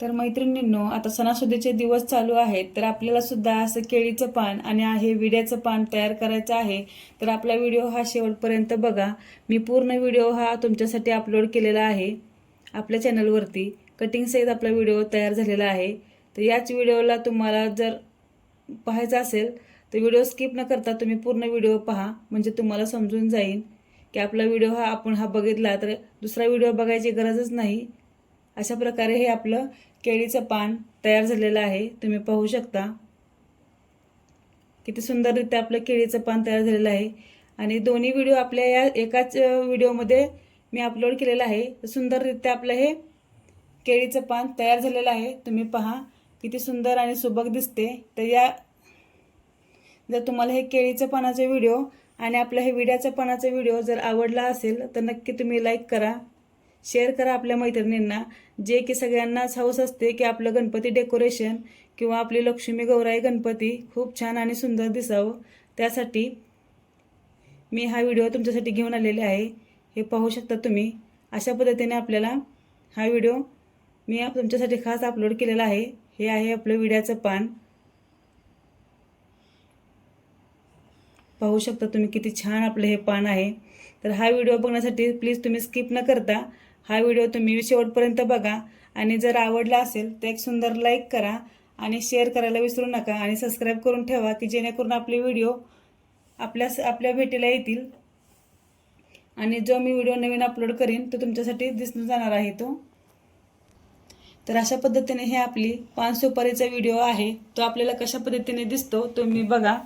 तर मैत्रिणींनो आता सणासुदीचे दिवस चालू आहेत तर आपल्याला सुद्धा असं केळीचं पान आणि आहे विड्याचं पान तयार करायचं आहे तर आपला व्हिडिओ हा शेवटपर्यंत बघा. मी पूर्ण व्हिडिओ हा तुमच्यासाठी अपलोड केलेला आहे आपल्या चॅनलवरती. कटिंग सहित आपला व्हिडिओ तयार झालेला आहे. तर याच व्हिडिओला तुम्हाला जर पाहायचा असेल तर व्हिडिओ स्किप न करता तुम्ही पूर्ण व्हिडिओ पहा म्हणजे तुम्हाला समजून जाईल की आपला व्हिडिओ हा आपण हा बघितला तर दुसरा व्हिडिओ बघायची गरजच नाही. अशा प्रकारे हे आपलं केळीचं पान तयार झालेलं आहे. तुम्ही पाहू शकता. किती सुंदररित्या आपलं केळीचं पान तयार झालेलं आहे. आणि दोन्ही व्हिडिओ आपल्या या एकाच व्हिडिओमध्ये मी अपलोड केलेला आहे. सुंदररित्या आपलं हे केळीचं पान तयार झालेलं आहे. तुम्ही पहा किती सुंदर आणि सुबक दिसते. तर या जर तुम्हाला हे केळीचं पानाचे व्हिडिओ आणि आपलं हे विड्याच्या पानाचा व्हिडिओ जर आवडला असेल तर नक्की तुम्ही लाईक करा. शेअर करा आपल्या मैत्रिणींना. जे की सगळ्यांनाच हौस असते की आपलं गणपती डेकोरेशन किंवा आपली लक्ष्मी गौराई गणपती खूप छान आणि सुंदर दिसावं. त्यासाठी मी हा व्हिडिओ तुमच्यासाठी घेऊन आलेले आहे. हे पाहू शकता तुम्ही. अशा पद्धतीने आपल्याला हा व्हिडिओ मी तुमच्यासाठी खास अपलोड केलेला आहे. हे आहे आपलं विड्याचं पान. पाहू शकता तुम्ही किती छान आपलं हे पान आहे. तर हा व्हिडिओ बघण्यासाठी प्लीज तुम्ही स्किप न करता हा व्हिडिओ तुम्ही शेवटपर्यंत बघा आणि जर आवडला असेल तर एक सुंदर लाईक करा आणि शेअर करायला विसरू नका आणि सबस्क्राईब करून ठेवा की जेणेकरून आपले व्हिडिओ आपल्या आपल्या भेटीला येतील. आणि जो मी व्हिडिओ नवीन अपलोड करीन तो तुमच्यासाठी दिसून जाणार आहे तो. तर अशा पद्धतीने हे आपली पान सुपारीचा व्हिडिओ आहे. तो आपल्याला कशा पद्धतीने दिसतो तुम्ही बघा.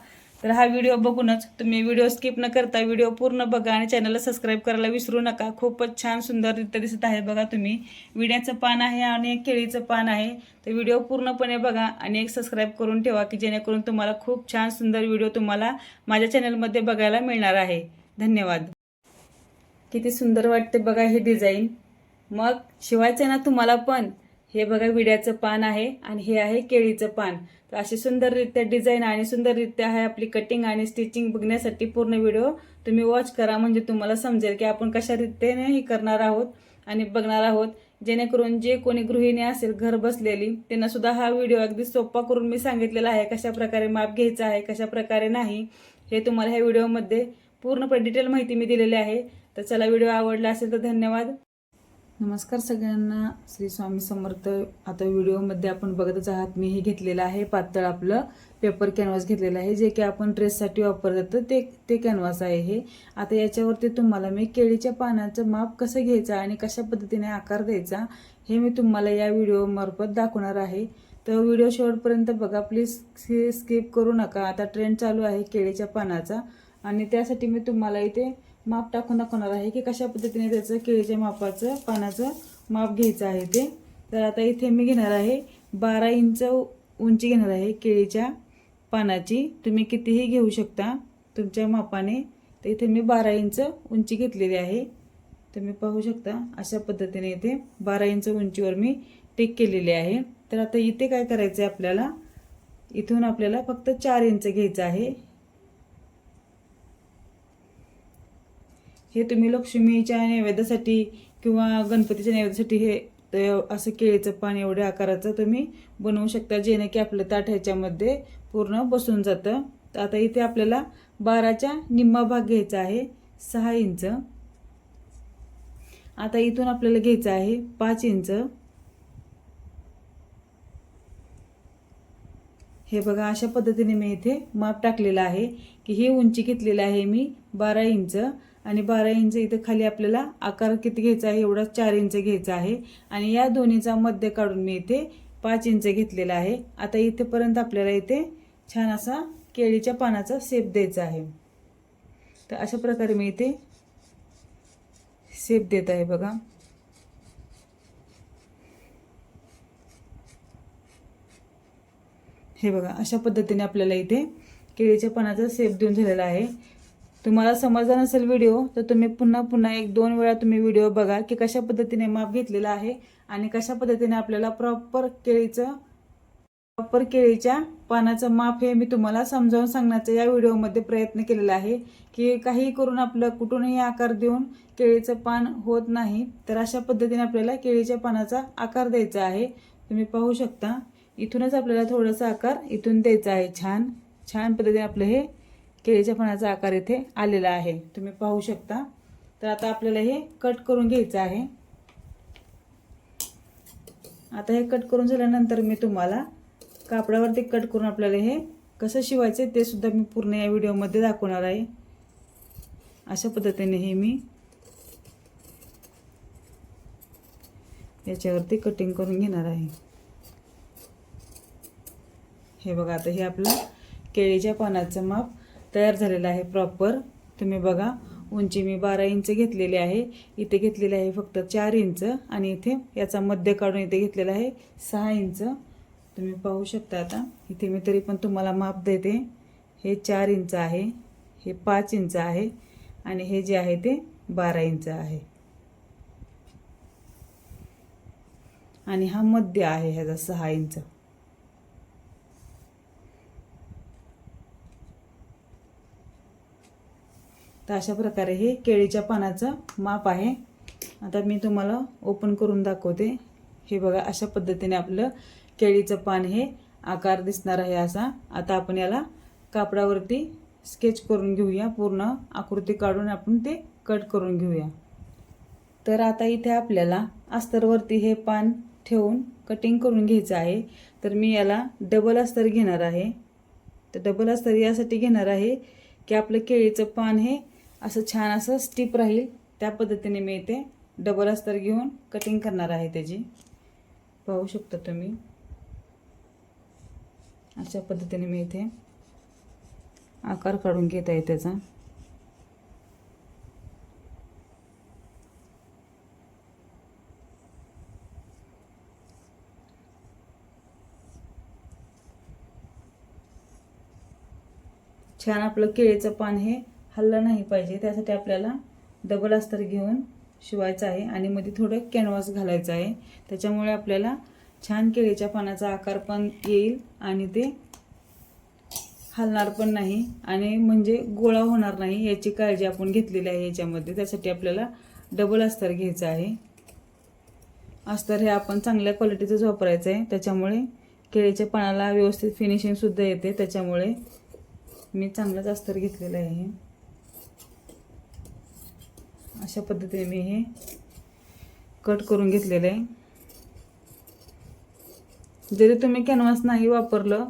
तर हा व्हिडिओ बघूनच तुम्ही व्हिडिओ स्किप न करता व्हिडिओ पूर्ण बघा आणि चॅनलला सबस्क्राईब करायला विसरू नका. खूपच छान सुंदररित्या दिसत आहे बघा तुम्ही. विड्याचं पान आहे आणि एक केळीचं पान आहे. तर व्हिडिओ पूर्णपणे बघा आणि एक सबस्क्राईब करून ठेवा की जेणेकरून तुम्हाला खूप छान सुंदर व्हिडिओ तुम्हाला माझ्या चॅनलमध्ये बघायला मिळणार आहे. धन्यवाद. किती सुंदर वाटते बघा हे डिझाईन मग शिवायचं ना तुम्हाला पण. हे बघा विड्याचं पान आहे आणि हे आहे केळीचं पान. तर अशी सुंदररित्या डिझाईन आणि सुंदररित्या आहे आपली कटिंग आणि स्टिचिंग बघण्यासाठी पूर्ण व्हिडिओ तुम्ही वॉच करा म्हणजे तुम्हाला समजेल की आपण कशा रीतीने हे करणार आहोत आणि बघणार आहोत. जेणेकरून जे कोणी गृहिणी असेल घर बसलेली त्यांना सुद्धा हा व्हिडिओ अगदी सोपा करून मी सांगितलेला आहे कशा प्रकारे माप घ्यायचा आहे कशा प्रकारे नाही हे तुम्हाला ह्या व्हिडिओमध्ये पूर्णपणे डिटेल माहिती मी दिलेली आहे. तर चला व्हिडिओ आवडला असेल तर धन्यवाद. नमस्कार सगळ्यांना. श्री स्वामी समर्थ. आता व्हिडिओमध्ये आपण बघतच आहात मी हे घेतलेलं आहे पातळ आपलं पेपर कॅनव्हास घेतलेलं आहे जे की आपण ड्रेससाठी वापरतात. ते ते कॅनव्हास आहे हे. आता याच्यावरती तुम्हाला मी केळीच्या पानाचं माप कसं घ्यायचं आणि कशा पद्धतीने आकार द्यायचा हे मी तुम्हाला या व्हिडिओमार्फत दाखवणार आहे. तर व्हिडिओ शेवटपर्यंत बघा. प्लीज स्किप करू नका. आता ट्रेंड चालू आहे केळीच्या पानाचा. आणि त्यासाठी मी तुम्हाला इथे माप टाकून दाखवणार आहे की कशा पद्धतीने त्याचं केळीच्या मापाचं पानाचं माप घ्यायचं आहे ते. तर आता इथे मी घेणार आहे बारा इंच उंची घेणार आहे केळीच्या पानाची. तुम्ही कितीही घेऊ शकता तुमच्या मापाने. तर इथे मी बारा इंच उंची घेतलेली आहे. तुम्ही पाहू शकता अशा पद्धतीने इथे बारा इंच उंचीवर मी टेक केलेली आहे. तर आता इथे काय करायचं आहे आपल्याला? इथून आपल्याला फक्त चार इंच घ्यायचं आहे. हे तुम्ही लक्ष्मीच्या नैवेद्यासाठी किंवा गणपतीच्या नैवेद्यासाठी हे असं केळीचं पान एवढ्या आकाराचं तुम्ही बनवू शकता जेणे की आपलं ताट ह्याच्यामध्ये पूर्ण बसून जातं. तर आता इथे आपल्याला बाराच्या निम्मा भाग घ्यायचा आहे सहा इंच. आता इथून आपल्याला घ्यायचं आहे पाच इंच. हे बघा अशा पद्धतीने मी इथे माप टाकलेलं आहे की ही उंची घेतलेली आहे मी बारा इंच. आणि बारा इंच इथं खाली आपल्याला आकार किती घ्यायचा आहे? एवढा चार इंच घ्यायचा आहे. आणि या दोन्हीचा मध्य काढून मी इथे पाच इंच घेतलेला आहे. आता इथेपर्यंत आपल्याला इथे छान असा केळीच्या पानाचा सेप द्यायचा आहे. तर अशा प्रकारे मी इथे सेप देत आहे बघा. हे बघा अशा पद्धतीने आपल्याला इथे केळीच्या पानाचा सेप देऊन झालेला आहे. तुम्हाला समजला नसेल व्हिडिओ तर तुम्ही पुन्हा पुन्हा एक दोन वेळा तुम्ही व्हिडिओ बघा की कशा पद्धतीने माप घेतलेला आहे आणि कशा पद्धतीने आपल्याला प्रॉपर केळीचं प्रॉपर केळीच्या पानाचं माप हे मी तुम्हाला समजावून सांगण्याचा या व्हिडिओमध्ये प्रयत्न केलेला आहे की काही करून आपलं कुठूनही आकार देऊन केळीचं पान होत नाही तर अशा पद्धतीने आपल्याला केळीच्या पानाचा आकार द्यायचा आहे. तुम्ही पाहू शकता इथूनच आपल्याला थोडासा आकार इथून द्यायचा आहे. छान छान पद्धतीने आपलं हे केळीच्या पानाचा आकार इथे आलेला आहे. तुम्ही पाहू शकता. तर आता आपल्याला हे कट करून घ्यायचं आहे. आता हे कट करून झाल्यानंतर मी तुम्हाला कापडावरती कट करून आपल्याला हे कसं शिवायचं ते सुद्धा मी पूर्ण या व्हिडिओमध्ये दाखवणार आहे. अशा पद्धतीने हे मी याच्यावरती कटिंग करून घेणार आहे. हे बघा आता हे आपलं केळीच्या पानाचं माप तयार झालेलं आहे प्रॉपर तुम्ही बघा उंची मी बारा इंच घेतलेली आहे. इथे घेतलेली आहे फक्त चार इंच आणि इथे याचा मध्य काढून इथे घेतलेला आहे सहा इंच तुम्ही पाहू शकता आता. इथे मी तरी पण तुम्हाला माप देते. हे चार इंच आहे हे पाच इंच आहे आणि हे जे आहे ते बारा इंच आहे. आणि हा मध्य आहे ह्याचा सहा इंच तर अशा प्रकारे हे केळीच्या पानाचं माप आहे. आता मी तुम्हाला ओपन करून दाखवते. हे बघा अशा पद्धतीने आपलं केळीचं पान हे आकार दिसणार आहे असा. आता आपण याला कापडावरती स्केच करून घेऊया. पूर्ण आकृती काढून आपण ते कट करून घेऊया. तर आता इथे आपल्याला अस्तरवरती हे पान ठेवून कटिंग करून घ्यायचं आहे. तर मी याला डबल अस्तर घेणार आहे. तर डबल अस्तर यासाठी घेणार आहे की आपलं केळीचं पान हे असं छान असं स्टिप राहील. त्या पद्धतीने मी इथे डबल अस्तर घेऊन कटिंग करणार आहे त्याची. पाहू शकता तुम्ही. अशा पद्धतीने मी इथे आकार काढून घेत आहे त्याचा. छान आपलं केळीचं पान हे हल्लं नाही पाहिजे. त्यासाठी आपल्याला डबल अस्तर घेऊन शिवायचं आहे आणि मध्ये थोडं कॅनव्हास घालायचं आहे. त्याच्यामुळे आपल्याला छान केळीच्या पानाचा आकार पण येईल आणि ते हलणार पण नाही आणि म्हणजे गोळा होणार नाही याची काळजी आपण घेतलेली आहे याच्यामध्ये. त्यासाठी आपल्याला डबल अस्तर घ्यायचं आहे. अस्तर हे आपण चांगल्या क्वालिटीचंच वापरायचं आहे. त्याच्यामुळे केळीच्या पानाला व्यवस्थित फिनिशिंगसुद्धा येते. त्याच्यामुळे मी चांगलंच अस्तर घेतलेलं आहे. अशा पद्धतीने मी हे कट करून घेतलेलं आहे. जरी तुम्ही कॅनव्हास नाही वापरलं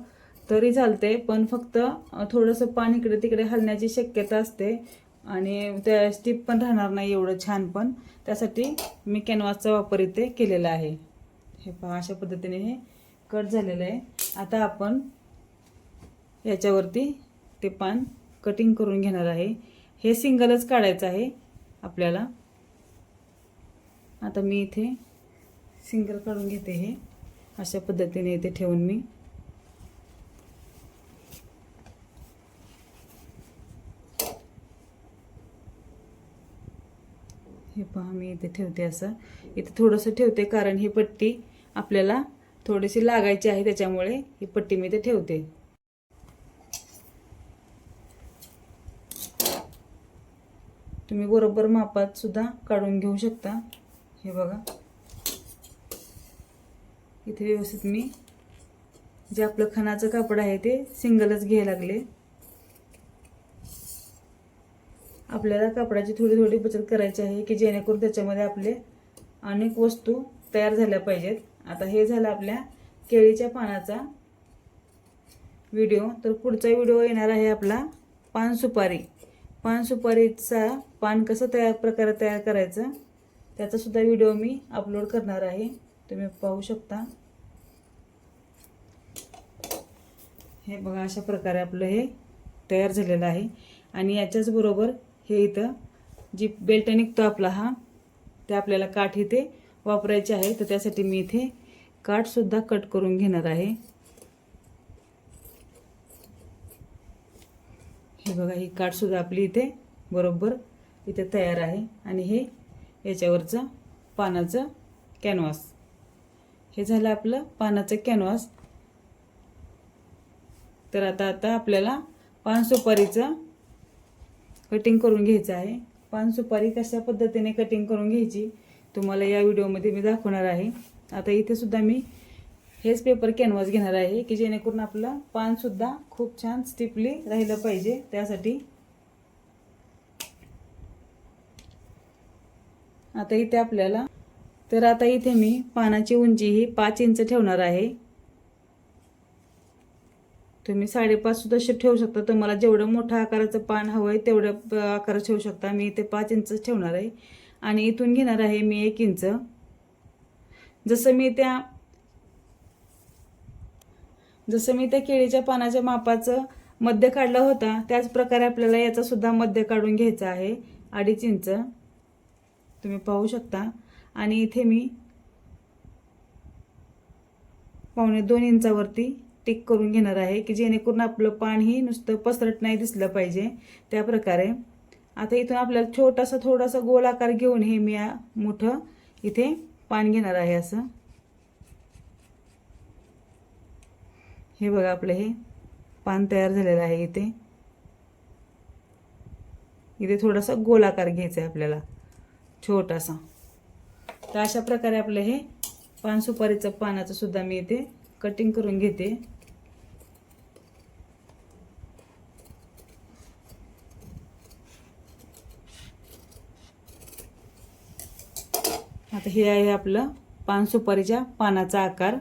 तरी चालते पण फक्त थोडंसं पान इकडे तिकडे हलण्याची शक्यता असते आणि त्या स्टिप पण राहणार नाही एवढं छान पण. त्यासाठी मी कॅनव्हासचा वापर इथे केलेला आहे. हे पहा अशा पद्धतीने हे कट झालेलं आहे. आता आपण याच्यावरती ते पान कटिंग करून घेणार आहे. हे सिंगलच काढायचं आहे. आपल्याला. आता मी इथे सिंगल काढून घेते हे. अशा पद्धतीने इथे ठेवून मी. हे पहा मी इथे ठेवते असं. इथे थोडंसं ठेवते कारण ही पट्टी आपल्याला थोडीशी लागायची आहे त्याच्यामुळे ही पट्टी मी इथे ठेवते. तुम्ही बरोबर मापात सुद्धा काढून घेऊ शकता. हे बघा. इथे व्यवस्थित मी जे आपलं खणाचं कापड आहे ते सिंगलच घ्यायला लागले. आपल्याला कापडाची थोडी थोडी बचत करायची आहे की जेणेकरून त्याच्यामध्ये आपले अनेक वस्तू तयार झाल्या पाहिजेत. आता हे झालं आपल्या केळीच्या पानाचा व्हिडिओ. तर पुढचा व्हिडिओ येणार आहे आपला पान सुपारी. पान सुपारीचा पान कसं तयार प्रकारे तयार करायचं त्याचासुद्धा व्हिडिओ मी अपलोड करणार आहे. तुम्ही पाहू शकता. हे बघा अशा प्रकारे आपलं हे तयार झालेलं आहे. आणि याच्याच बरोबर हे इथं जी बेल्ट निघतो आपला हा ते आपल्याला काठ इथे वापरायचे आहे. तर त्यासाठी मी इथे काठसुद्धा कट करून घेणार आहे. बघा ही काठसुद्धा आपली इथे बरोबर इथे तयार आहे. आणि हे याच्यावरचं पानाचं कॅनव्हास हे झालं आपलं पानाचं कॅनव्हास तर आता आता आपल्याला पान सुपारीचं कटिंग करून घ्यायचं आहे. पान सुपारी कशा पद्धतीने कटिंग करून घ्यायची तुम्हाला या व्हिडिओमध्ये मी दाखवणार आहे. आता इथे सुद्धा मी हेच पेपर कॅनव्हास घेणार आहे की जेणेकरून आपलं पानसुद्धा खूप छान स्टिपली राहिलं पाहिजे. त्यासाठी आता इथे आपल्याला तर आता इथे मी पानाची उंची ही पाच इंच ठेवणार आहे. तुम्ही साडेपाच सुद्धा ठेवू शकता. तुम्हाला जेवढं मोठं आकाराचं पान हवं आहे तेवढं प- आकाराचं ठेवू शकता. मी इथे पाच इंच ठेवणार आहे. आणि इथून घेणार आहे मी एक इंच. जसं मी त्या जसं मी त्या केळीच्या पानाच्या मापाचं मध्य काढलं होता त्याच प्रकारे आपल्याला याचा सुद्धा मध्य काढून घ्यायचा आहे अडीच इंच. तुम्ही पाहू शकता. आणि इथे मी पावणे दोन इंचावरती टिक करून घेणार आहे की जेणेकरून आपलं पानही नुसतं पसरट नाही दिसलं पाहिजे. त्या प्रकारे. आता इथून आपल्याला छोटासा थोडासा गोल आकार घेऊन हे मी मोठं इथे पान घेणार आहे असं. हे बघा आपलं हे पान तयार झालेलं आहे इथे. इथे थोडासा गोल आकार घ्यायचा आहे आपल्याला छोटासा. तर अशा प्रकारे आपलं हे पान सुपारीचं पानाचं सुद्धा मी इथे कटिंग करून घेते. आता हे आहे आपलं पान सुपारीच्या पानाचा आकार.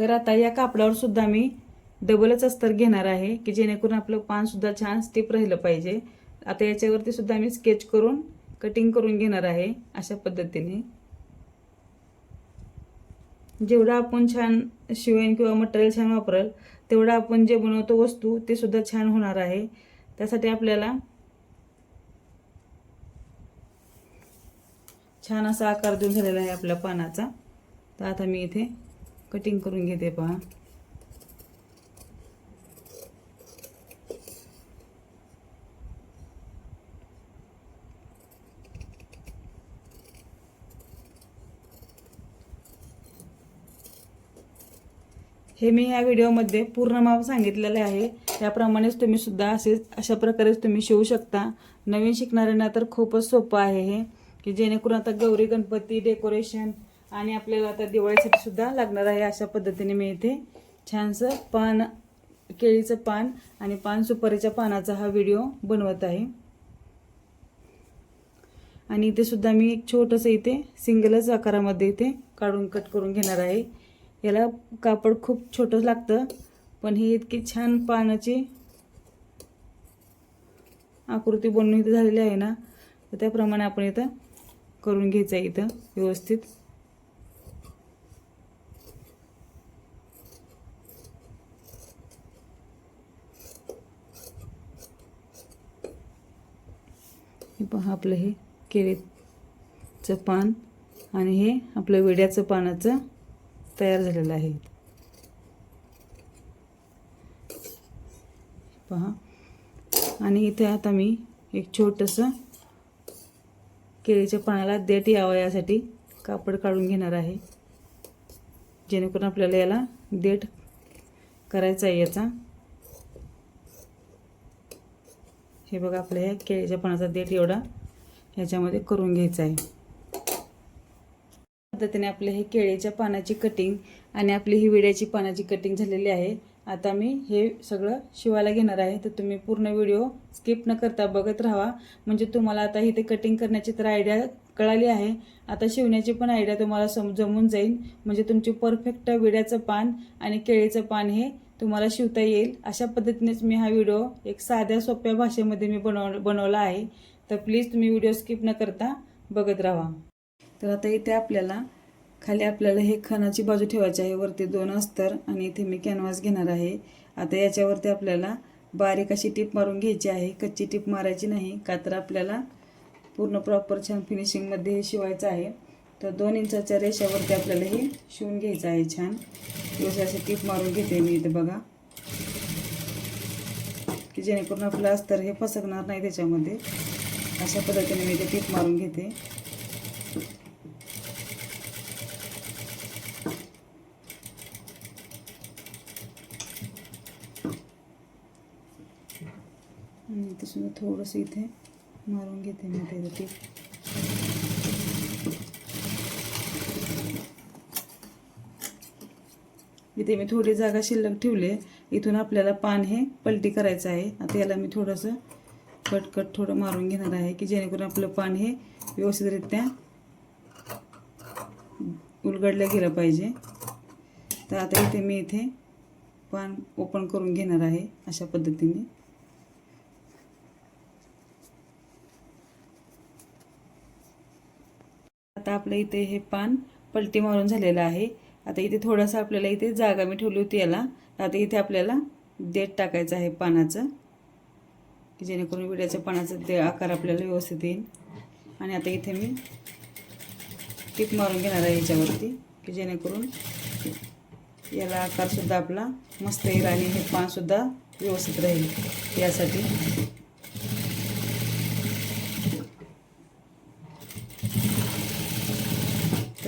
तर आता या कापडावर सुद्धा मी डबलच अस्तर घेणार आहे की जेणेकरून आपलं पान सुद्धा छान स्टिप राहिलं पाहिजे. आता याच्यावरती सुद्धा मी स्केच करून कटिंग करून घेणार आहे अशा पद्धतीने. जेवढं आपण छान शिवण किंवा मटेरियल छान वापरल तेवढं आपण जे बनवतो वस्तू ते सुद्धा छान होणार आहे. त्यासाठी आपल्याला छान असा आकार देऊन झालेला आहे आपल्या पानाचा. तर आता मी इथे कटिंग करून घेते पहा. हे मी या व्हिडिओमध्ये पूर्ण माप सांगितलेलं आहे. त्याप्रमाणेच तुम्ही सुद्धा असे अशा प्रकारेच तुम्ही शिवू शकता. नवीन शिकणाऱ्यांना तर खूपच सोपं आहे हे की जेणेकरून आता गौरी गणपती डेकोरेशन आणि आपल्याला आता दिवाळीसाठी सुद्धा लागणार आहे अशा पद्धतीने मी इथे छानसं पान केळीचं पान आणि पान सुपारीच्या पानाचा हा व्हिडिओ बनवत आहे. आणि इथे सुद्धा मी एक छोटंसं इथे सिंगलच आकारामध्ये इथे काढून कट करून घेणार आहे. याला कापड खूप छोटं लागतं पण ही इतकी छान पानाची आकृती बनवून इथं झालेली आहे ना तर त्याप्रमाणे आपण इथं करून घ्यायचं आहे इथं व्यवस्थित. हे पहा आपलं हे केळीचं पान आणि हे आपलं विड्याचं पानाचं तयार झालेलं आहे. पहा. आणि इथे आता मी एक छोटंसं केळीच्या पानाला देठ यावं यासाठी कापड काढून घेणार आहे. जेणेकरून आपल्याला याला देठ करायचा आहे याचा. हे बघा आपल्या ह्या केळीच्या पानाचा देठ एवढा ह्याच्यामध्ये करून घ्यायचा आहे. पद्धतीने आपले हे केळीच्या पानाची कटिंग आणि आपली ही विड्याची पानाची कटिंग झालेली आहे. आता मी हे सगळं शिवायला घेणार आहे. तर तुम्ही पूर्ण व्हिडिओ स्किप न करता बघत राहा. म्हणजे तुम्हाला आता इथे कटिंग करण्याची तर आयडिया कळाली आहे. आता शिवण्याची पण आयडिया तुम्हाला सम जमून जाईल म्हणजे तुमची परफेक्ट विड्याचं पान आणि केळीचं पान हे तुम्हाला शिवता येईल. अशा पद्धतीनेच मी हा व्हिडिओ एक साध्या सोप्या भाषेमध्ये मी बनव बनवला आहे. तर प्लीज तुम्ही व्हिडिओ स्किप न करता बघत राहा. तर आता इथे आपल्याला खाली आपल्याला हे खणाची बाजू ठेवायची आहे. वरती दोन अस्तर आणि इथे मी कॅनव्हास घेणार आहे. आता याच्यावरती आपल्याला बारीक अशी टीप मारून घ्यायची आहे. कच्ची टीप मारायची नाही का तर आपल्याला पूर्ण प्रॉपर छान फिनिशिंगमध्ये हे शिवायचं आहे. तर दोन इंचाच्या रेषावरती आपल्याला हे शिवून घ्यायचं आहे छान. व्यवस्थित असे टीप मारून घेते मी इथे बघा. की जेणेकरून आपलं अस्तर हे फसकणार नाही त्याच्यामध्ये. अशा पद्धतीने मी ते टीप मारून घेते. आणि सुद्धा थोडंसं इथे मारून घेते मी ते टीप. इथे मी थोडी जागा शिल्लक ठेवली आहे. इथून आपल्याला पान हे पलटी करायचं आहे. आता याला मी थोडंसं कटकट थोडं मारून घेणार आहे की जेणेकरून आपलं पान हे व्यवस्थितरित्या उलगडलं गेलं पाहिजे. तर आता इथे मी इथे पान ओपन करून घेणार आहे अशा पद्धतीने. आता आपलं इथे हे पान पलटी मारून झालेलं आहे. आता इथे थोडासा आपल्याला इथे जागा मी ठेवली होती याला. आता इथे आपल्याला देठ टाकायचं आहे पानाचं की जेणेकरून विड्याच्या पानाचं ते आकार आपल्याला व्यवस्थित येईल. आणि आता इथे मी टीप मारून घेणार आहे याच्यावरती की जेणेकरून याला आकारसुद्धा आपला मस्त येईल आणि हे पानसुद्धा व्यवस्थित राहील. यासाठी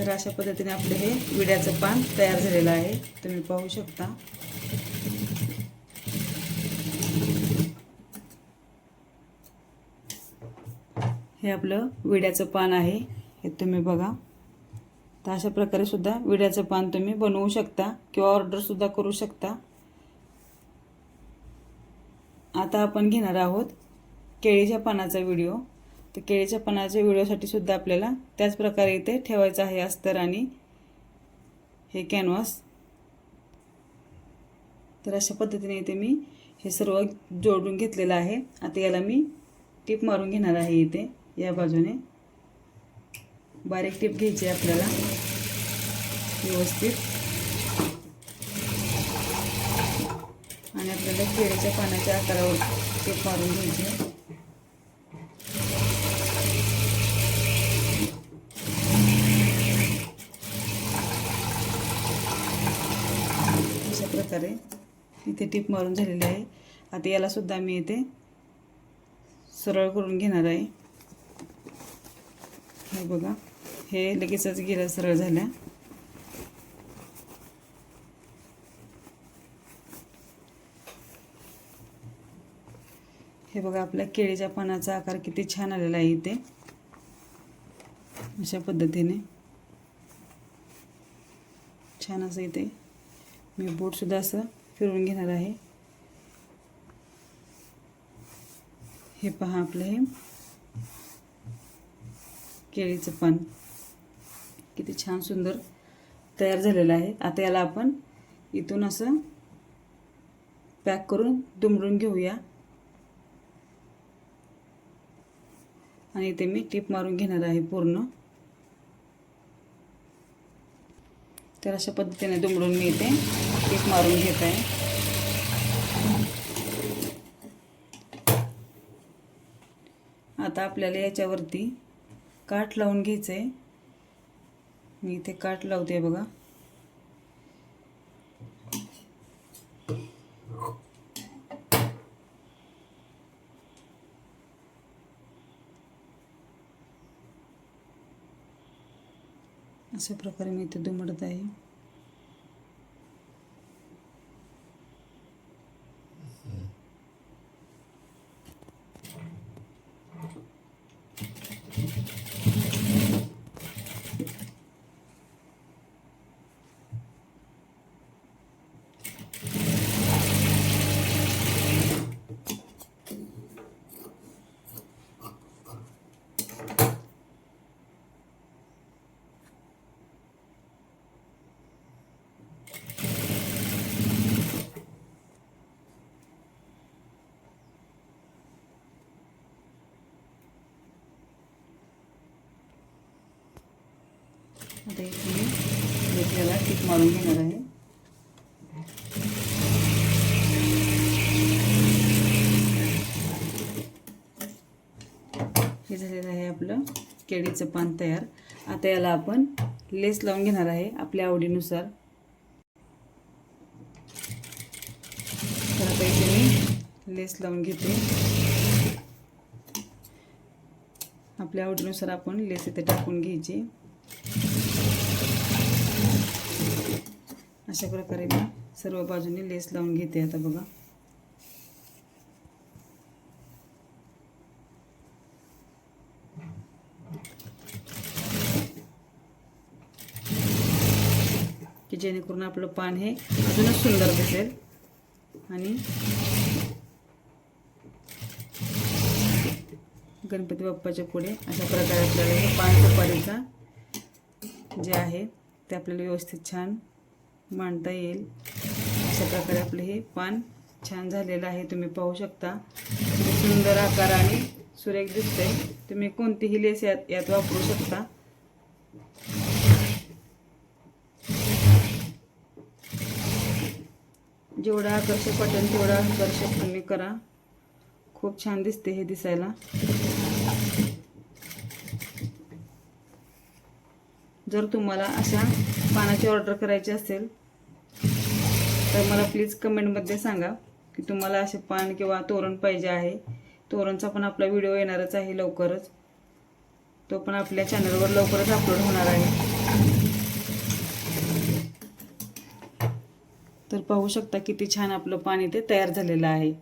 तर अशा पद्धतीने आपलं हे विड्याचं पान तयार झालेलं आहे. तुम्ही पाहू शकता. हे आपलं विड्याचं पान आहे. हे तुम्ही बघा. तर अशा प्रकारे सुद्धा विड्याचं पान तुम्ही बनवू शकता किंवा ऑर्डरसुद्धा करू शकता. आता आपण घेणार आहोत केळीच्या पानाचा व्हिडिओ तर केळीच्या पानाच्या व्हिडिओसाठी सुद्धा आपल्याला त्याच प्रकारे इथे ठेवायचं आहे अस्तर आणि हे कॅनव्हास तर अशा पद्धतीने इथे मी हे सर्व जोडून घेतलेलं आहे. आता याला मी टीप मारून घेणार आहे इथे या बाजूने. बारीक टीप घ्यायची आहे आपल्याला. व्यवस्थित. आणि आपल्याला केळीच्या पानाच्या आकारावर टीप मारून घ्यायची अशा प्रकारे इथे टीप मारून झालेली आहे. आता यालासुद्धा मी इथे सरळ करून घेणार आहे. हे बघा हे लगेचच गेलं सरळ झाल्या. हे बघा आपल्या केळीच्या पानाचा आकार किती छान आलेला आहे इथे. अशा पद्धतीने. छान असं इथे. मी बोटसुद्धा असं फिरवून घेणार आहे. हे पहा आपलं हे केळीचं पान. किती छान सुंदर तयार झालेलं आहे. आता याला आपण इथून असं पॅक करून दुमडून घेऊया. आणि इथे मी टीप मारून घेणार आहे पूर्ण. तर अशा पद्धतीने दुमडून मी इथे एक मारून घेत. आहे आता आपल्याला याच्यावरती काठ लावून घ्यायचं आहे मी इथे काठ लावते बघा. अशा प्रकारे मी इथे दुमडत आहे. आता इथे मी याला टीप मारून घेणार आहे. हे झालेलं आहे आपलं केळीचं पान तयार. आता याला आपण लेस लावून घेणार आहे आपल्या आवडीनुसार. तर आता इथे मी लेस लावून घेते. आपल्या आवडीनुसार आपण लेस इथे टाकून घ्यायची. अशा प्रकारे मी सर्व बाजूने लेस लावून घेते आता बघा. की जेणेकरून आपलं पान हे अजूनच सुंदर दिसेल. आणि गणपती बाप्पाच्या पुढे अशा प्रकारे आपल्याला हे पान सुपारीचा जे आहे ते आपल्याला व्यवस्थित छान मांडता येईल. अशा प्रकारे आपलं हे पान छान झालेलं आहे. तुम्ही पाहू शकता. सुंदर आकार आणि सुरेख दिसतंय. तुम्ही कोणतीही लेस यात यात वापरू शकता. जेवढं आकर्षक वाटेल तेवढं आकर्षक तुम्ही करा. खूप छान दिसते हे दिसायला. जर तुम्हाला अशा पानाची ऑर्डर करायची असेल तर मला प्लीज कमेंटमध्ये सांगा की तुम्हाला असे पान किंवा तोरण पाहिजे आहे. तोरणचा पण आपला व्हिडिओ येणारच आहे लवकरच. तो पण आपल्या चॅनलवर लवकरच अपलोड होणार आहे. तर पाहू शकता किती छान आपलं पाणी ते तयार झालेलं आहे.